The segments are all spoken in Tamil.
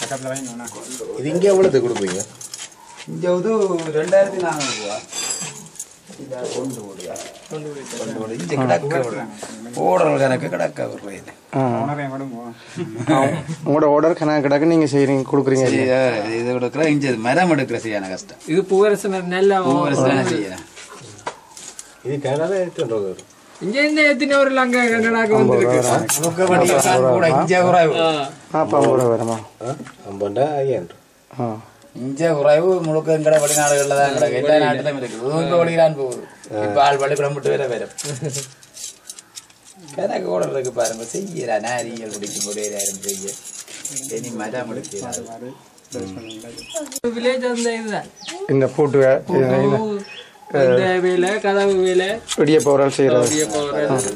பக்கத்தில் வாங்கினோண்ணா இது இங்கே எவ்வளோத்துக்கு கொடுப்பீங்க? இங்கே வந்து ரெண்டாயிரத்தி நானூறு ரூபா. உங்களோட ஆர்டர் கணக்கு கிடக்கு நீங்க செய்றீங்க கொடுக்குறீங்க இது கொடுக்குற இங்கே மரம் எடுக்கிற சரியான கஷ்டம். இது பூவரசு நல்ல ஒவ்வொரு சில செய்யறேன். இது வரும் இங்க இருந்து எத்தனை ஒரு லங்க கனடாக்கு வந்திருக்கு? கூட இங்கே குறைவு. கூட முழுக்க எங்கட வெளிநாடுகளில் தான் கிடக்கு. எல்லா நாட்டிலும் இருக்குது ஊருக்கு ஒளிகிறான் போகுது. இப்போ ஆள் பள்ளிக்கூடம் விட்டு வேற வரும் கணக்கு ஓடுறதுக்கு பாருங்க. செய்யறா. நாரியல் பிடிக்கும் கூட யாரும் செய்ய. இனி மரம் எடுக்கிறாரு. வில்லேஜ் அந்த இதுதான். இந்த பூட்டு வேலை கதவு வேலை. இடியப்ப உரல் செய்யறது.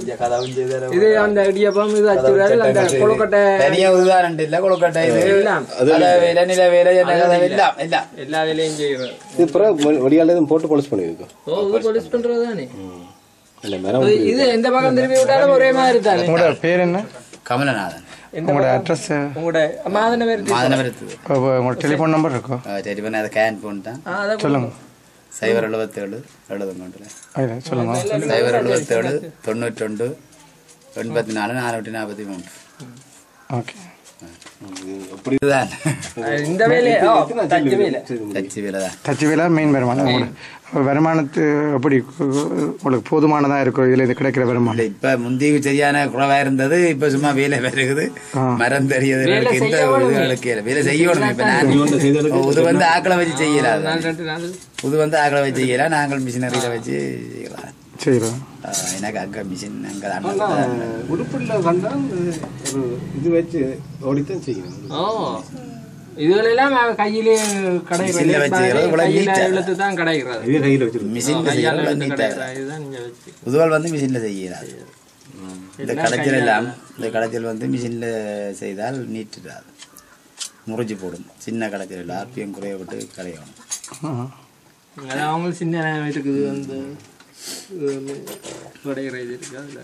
இங்கே கதவும் செய்தாரு இது அந்த இடியப்பம் இது அச்சுறாரு அந்த கொழுக்கட்டை. தனியா உதாரணம் இல்ல கொழுக்கட்டை இது. எல்லாம். அத வேலை நில வேலை என்ன கதை எல்லாம் எல்லாம். எல்லா வேலையும் செய்யறது. இது பிறகு வடியால எதுவும் போட்டு பொலிஸ் தானே இது எந்த பக்கம் திரும்பி விட்டாலும் ஒரே மாதிரி தானே? உங்களோட பேர் என்ன? கமலநாதன். உங்களோட அட்ரஸ் உங்களோட மாதன பேர் மாதனபுரத்து உங்களோட டெலிஃபோன் நம்பர் இருக்கோ? டெலிஃபோன் அதை கேன் போன்ட்டான் அதை சொல்லுங்க. சைபர் எழுபத்தேழு எழுபது ஐயா சொல்லுங்க. சைபர் எழுபத்தேழு தொண்ணூற்றொண்டு எண்பத்தி நாலு நானூற்றி நாற்பத்தி மூன்று. ஓகே. இந்த வேலையை ஓ, தச்சு வேலை. தச்சு வேலை தான். தச்சு வேலை மெயின் வருமானம். வருமானத்து எப்படி உங்களுக்கு போதுமானதா இருக்கும் இதுல இது கிடைக்கிற வருமானம்? இப்ப முந்தி சரியான குறைவா இருந்தது இப்ப சும்மா வேலை வருகுது. மரம் தெரியுது. வேலை செய்யணும் இப்ப நான் இது வந்து ஆக்களை வச்சு செய்யலாம். இது வந்து ஆக்களை வச்சு செய்யலாம். நாங்கள் மிஷினரியில வச்சு செய்யலாம். எனக்கு அங்க மிஷின் அங்க உடுப்பில் கண்டால் ஒரு இது வச்சு ஓடித்தான் செய்யணும். இதுகளெல்லாம் கையிலே மிஷின்ல வச்சு தான் கடைகிறது இதே கையில் வச்சு. புதுவால் வந்து மிஷின்ல செய்யலாம் இந்த கடைச்சல் எல்லாம் இந்த கடைச்சல் வந்து மிஷின்ல செய்தால் நீட்டுறாது முறிஞ்சு போடும். சின்ன கடைச்சல் ஆர்பிஎம் குறைய விட்டு கடையணும் அவங்களுக்கு சின்ன இருக்குது அந்த கடைகிற இது இருக்கு அதுல